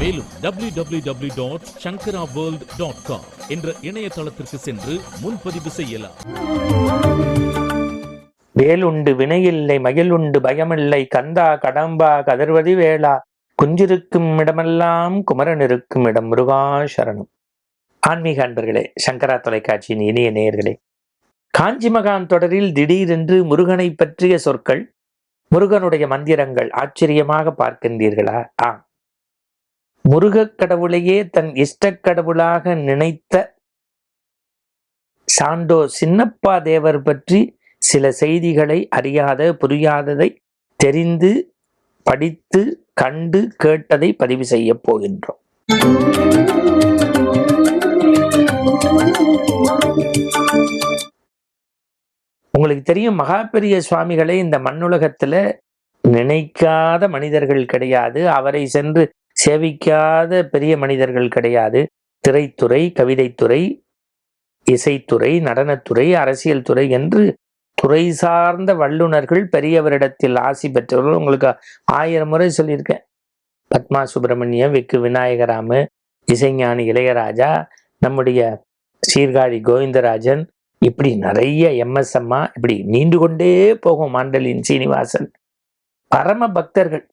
மேலும் www.shankaraworld.com dot Shankara world dot com என்ற இணையதளத்திற்கு சென்று முன்பதிவு செய்யலாம். வேலுண்டு வினையில்லை மகிழுண்டு பயமில்லை கந்தா கடம்பா கதர்வதி வேளா குஞ்சிருக்கும் இடமெல்லாம் குமரன் இருக்கும் இடம் முருகா சரணம். ஆன்மீக அன்பர்களே சங்கரா தொலைக்காட்சியின் இனிய நேயர்களே காஞ்சி மகான் தொடரில் திடீரென்று முருகனை பற்றிய சொற்கள் முருகனுடைய மந்திரங்கள் ஆச்சரியமாக பார்க்கின்றீர்களா? ஆ முருகக் கடவுளையே தன் இஷ்டக் கடவுளாக நினைத்த சாண்டோ சின்னப்பா தேவர் பற்றி சில செய்திகளை அறியாத புரியாததை தெரிந்து படித்து கண்டு கேட்டதை பதிவு செய்ய போகின்றோம். உங்களுக்கு தெரியும் மகாபெரிய சுவாமிகளை இந்த மண்ணுலகத்துல நினைக்காத மனிதர்கள் கிடையாது. அவரை சென்று சேவிக்காத பெரிய மனிதர்கள் கிடையாது. திரைத்துறை கவிதைத்துறை இசைத்துறை நடனத்துறை அரசியல் துறை என்று துறை சார்ந்த வல்லுனர்கள் பெரியவரிடத்தில் ஆசி பெற்றவர்கள். உங்களுக்கு ஆயிரம் முறை சொல்லியிருக்கேன். பத்மா சுப்பிரமணியம் விக்கு விநாயகராமு இசைஞானி இளையராஜா நம்முடைய சீர்காழி கோவிந்தராஜன் இப்படி நிறைய எம்எஸ் அம்மா இப்படி நீண்டு கொண்டே போகும். மாண்டலின் சீனிவாசன். பரம பக்தர்கள்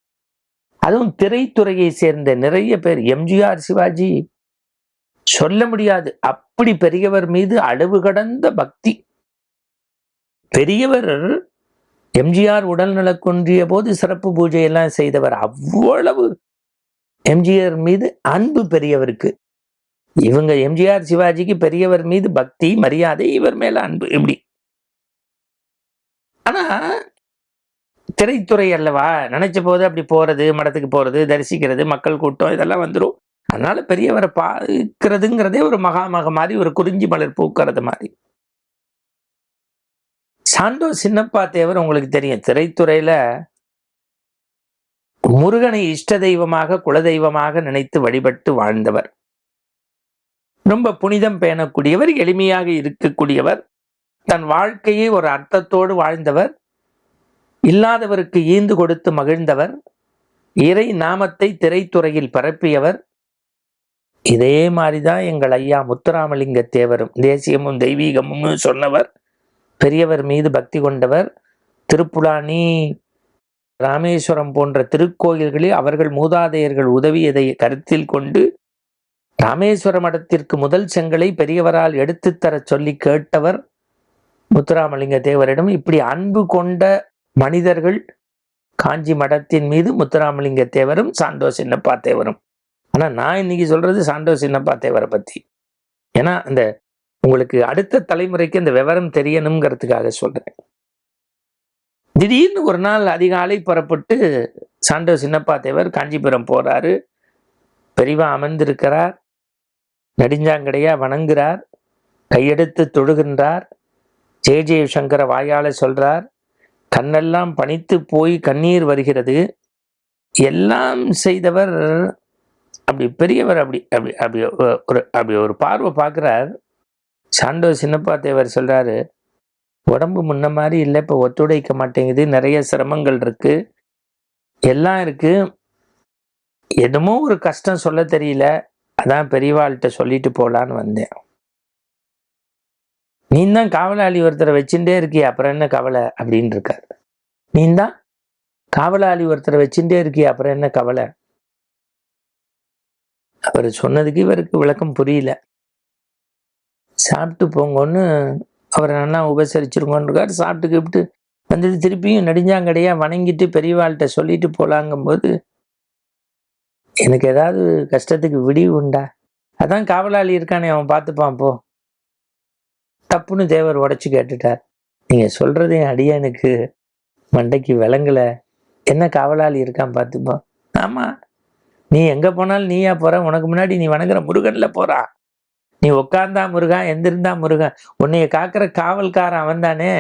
அதுவும் திரைத்துறையை சேர்ந்த நிறைய பேர் எம்ஜிஆர் சிவாஜி. சொல்ல முடியாது. அப்படி பெரியவர் மீது அளவு கடந்த பக்தி. பெரியவர் எம்ஜிஆர் உடல்நலக் குன்றிய போது சிறப்பு பூஜை எல்லாம் செய்தவர். அவ்வளவு எம்ஜிஆர் மீது அன்பு பெரியவருக்கு. இவங்க எம்ஜிஆர் சிவாஜிக்கு பெரியவர் மீது பக்தி மரியாதை இவர் மேல அன்பு இப்படி. ஆனா திரைத்துறை அல்லவா? நினைச்ச போது அப்படி போறது மடத்துக்கு போறது தரிசிக்கிறது மக்கள் கூட்டம் இதெல்லாம் வந்துடும் அதனால பெரியவரை பார்க்கிறதுங்கிறதே ஒரு மகாமக மாதிரி ஒரு குறிஞ்சி மலர் பூக்கிறது மாதிரி. சாண்டோ சின்னப்பா தேவர் உங்களுக்கு தெரியும். திரைத்துறையில முருகனை இஷ்ட தெய்வமாக குலதெய்வமாக நினைத்து வழிபட்டு வாழ்ந்தவர். ரொம்ப புனிதம் பேணக்கூடியவர் எளிமையாக இருக்கக்கூடியவர் தன் வாழ்க்கையை ஒரு அர்த்தத்தோடு வாழ்ந்தவர். இல்லாதவருக்கு ஈந்து கொடுத்து மகிழ்ந்தவர் இறை நாமத்தை திரைத்துறையில் பரப்பியவர். இதே மாதிரிதான் எங்கள் ஐயா முத்துராமலிங்க தேவரும் தேசியமும் தெய்வீகமும் சொன்னவர் பெரியவர் மீது பக்தி கொண்டவர். திருப்புலானி ராமேஸ்வரம் போன்ற திருக்கோயில்களில் அவர்கள் மூதாதையர்கள் உதவியதை கருத்தில் கொண்டு ராமேஸ்வர மடத்திற்கு முதல் செங்கலை பெரியவரால் எடுத்துத்தர சொல்லி கேட்டவர் முத்துராமலிங்க தேவரிடம் இப்படி அன்பு கொண்ட மனிதர்கள் காஞ்சி மடத்தின் மீது முத்துராமலிங்க தேவரும் சாண்டோ சின்னப்பா தேவரும். ஆனா நான் இன்னைக்கு சொல்றது சாண்டோ சின்னப்பா தேவரை பத்தி. ஏன்னா அந்த உங்களுக்கு அடுத்த தலைமுறைக்கு இந்த விவரம் தெரியணுங்கிறதுக்காக சொல்றேன். திடீர்னு ஒரு நாள் அதிகாலை புறப்பட்டு சாண்டோ சின்னப்பா தேவர் காஞ்சிபுரம் போறாரு. பெரிவா அமர்ந்திருக்கிறார். நெடுஞ்சாங்கடையா வணங்குறார். கையெடுத்து தொழுகின்றார். ஜே ஜெய சங்கர வாயால சொல்றார். கண்ணெல்லாம் பணித்து போய் கண்ணீர் வருகிறது. எல்லாம் செய்தவர் அப்படி பெரியவர் அப்படி அப்படி அப்படி ஒரு அப்படி ஒரு பார்வை பார்க்குறார். சாண்டோ சின்னப்பா தேவர் சொல்கிறாரு உடம்பு முன்ன மாதிரி இல்லை இப்போ ஒத்துழைக்க மாட்டேங்குது நிறைய சிரமங்கள் இருக்குது எல்லாம் இருக்குது என்னமோ ஒரு கஷ்டம் சொல்ல தெரியல. அதான் பெரியவாள்கிட்ட சொல்லிட்டு போகலான்னு வந்தேன். நீ தான் காவலாளி ஒருத்தரை வச்சுட்டே இருக்கிய அப்புறம் என்ன கவலை அப்படின்னு இருக்கார் நீ தான் காவலாளி ஒருத்தரை வச்சுட்டே இருக்கிய அப்புறம் என்ன கவலை? அவர் சொன்னதுக்கு இவருக்கு விளக்கம் புரியல. சாப்பிட்டு போங்கன்னு அவரை நல்லா உபசரிச்சிருங்கன்னு சாப்பிட்டு கிப்பிட்டு வந்துட்டு திருப்பியும் நெடுஞ்சாங்கடையாக வணங்கிட்டு பெரியவாள்கிட்ட சொல்லிட்டு போலாங்கும்போது எனக்கு ஏதாவது கஷ்டத்துக்கு விடிவு உண்டா? அதான் காவலாளி இருக்கானே அவன் பார்த்துப்பான் போ. தப்புன்னு தேவர் உடச்சி கேட்டுட்டார். நீங்கள் சொல்கிறது என் அடியனுக்கு மண்டைக்கு விளங்கல. என்ன காவலாளி இருக்கான் பார்த்துப்போம் ஆமாம் நீ எங்கே போனாலும் நீயா போகிற உனக்கு முன்னாடி நீ வணங்குற முருகனில் போகிறான் நீ உட்கார்ந்தா முருகன் எந்திருந்தா முருகன் உன்னைய காக்கிற காவல்காரன் அவன் தானே.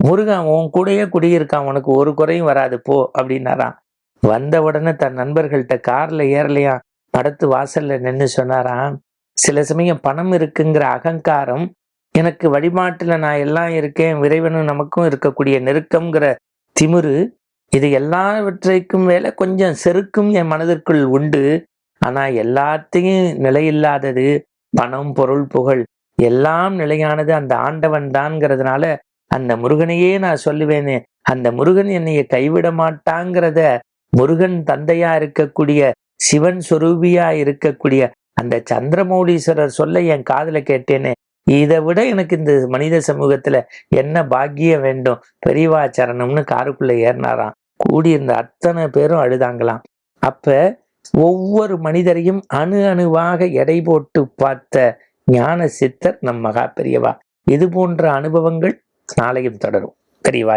முருகன் உன் கூடயே குடியிருக்கான் உனக்கு ஒரு குறையும் வராது போ அப்படின்னாராம். வந்த உடனே தன் நண்பர்கள்ட்ட கார்ல ஏறலையா? படத்து வாசல்ல நின்று சொன்னாராம். சில சமயம் பணம் இருக்குங்கிற அகங்காரம் எனக்கு வழிபாட்டுல நான் எல்லாம் இருக்கேன் விரைவனும் நமக்கும் இருக்கக்கூடிய நெருக்கம்ங்கிற திமிரு இது எல்லாவற்றைக்கும் மேல கொஞ்சம் செருக்கும் என் மனதிற்குள் உண்டு. ஆனா எல்லாத்தையும் நிலையில்லாதது பணம் பொருள் புகழ் எல்லாம் நிலையானது அந்த ஆண்டவன் தான்ங்கிறதுனால அந்த முருகனையே நான் சொல்லுவேனே அந்த முருகன் என்னைய கைவிட மாட்டாங்கிறத முருகன் தந்தையா இருக்கக்கூடிய சிவன் சொரூபியா இருக்கக்கூடிய அந்த சந்திரமௌலீஸ்வரர் சொல்ல என் காதுல கேட்டேனே இதை விட எனக்கு இந்த மனித சமூகத்துல என்ன பாக்கியம் வேண்டும்? பெரியவா சரணம்னு காருக்குள்ள ஏறினாராம். கூடியிருந்த அத்தனை பேரும் அழுதாங்களாம். அப்ப ஒவ்வொரு மனிதரையும் அணு அணுவாக எடை போட்டு பார்த்த ஞான சித்தர் நம் மகா பெரியவா. இது போன்ற அனுபவங்கள் நாளையும் தொடரும். பெரியவா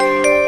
Bye.